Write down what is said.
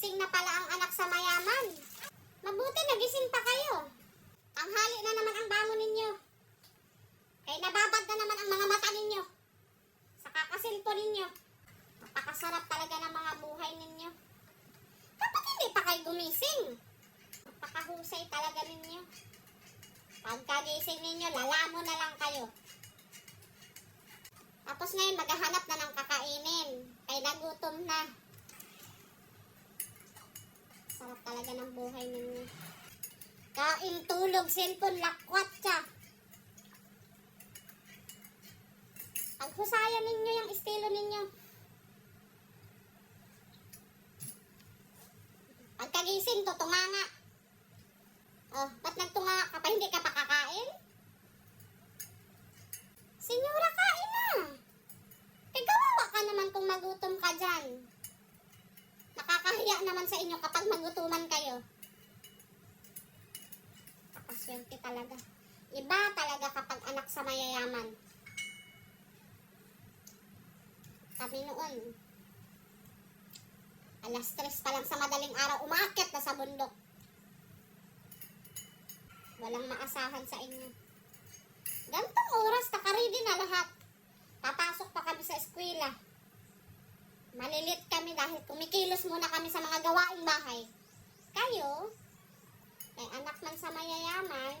Gising na pala ang anak sa mayaman. Mabuti nagising pa kayo. Tanghali na naman ang bangon ninyo. Kaya nababad na naman ang mga mata ninyo. Sa kakasilpo ninyo. Napakasarap talaga ng mga buhay ninyo. Dapat hindi pa kayo gumising. Napakahusay talaga ninyo. Pagkagising ninyo, lalamo na lang kayo. Tapos ngayon, maghahanap na ng kakainin. Kaya nagutom na. Talaga ng buhay ninyo. Kain, tulog, cellphone, lakwat siya. Paghusayan ninyo yung estilo ninyo. Pagkagising, tutunga nga. Oh, ba't nagtunga ka pa? Hindi ka pa kakain? Senyora, kain na. Kawawa ka naman kung magutom ka dyan. Nakakahiya naman sa inyo kapag magutuman kayo. Kapaswerte talaga. Iba talaga kapag anak sa mayayaman. Kami noon, alas tres pa lang sa madaling araw, umakit na sa bundok. Walang maasahan sa inyo. Gantong oras, nakaready na lahat. Papasok pa kami sa eskwela. Malilit kami dahil kumikilos muna kami sa mga gawaing bahay. Kayo, may anak man sa mayayaman,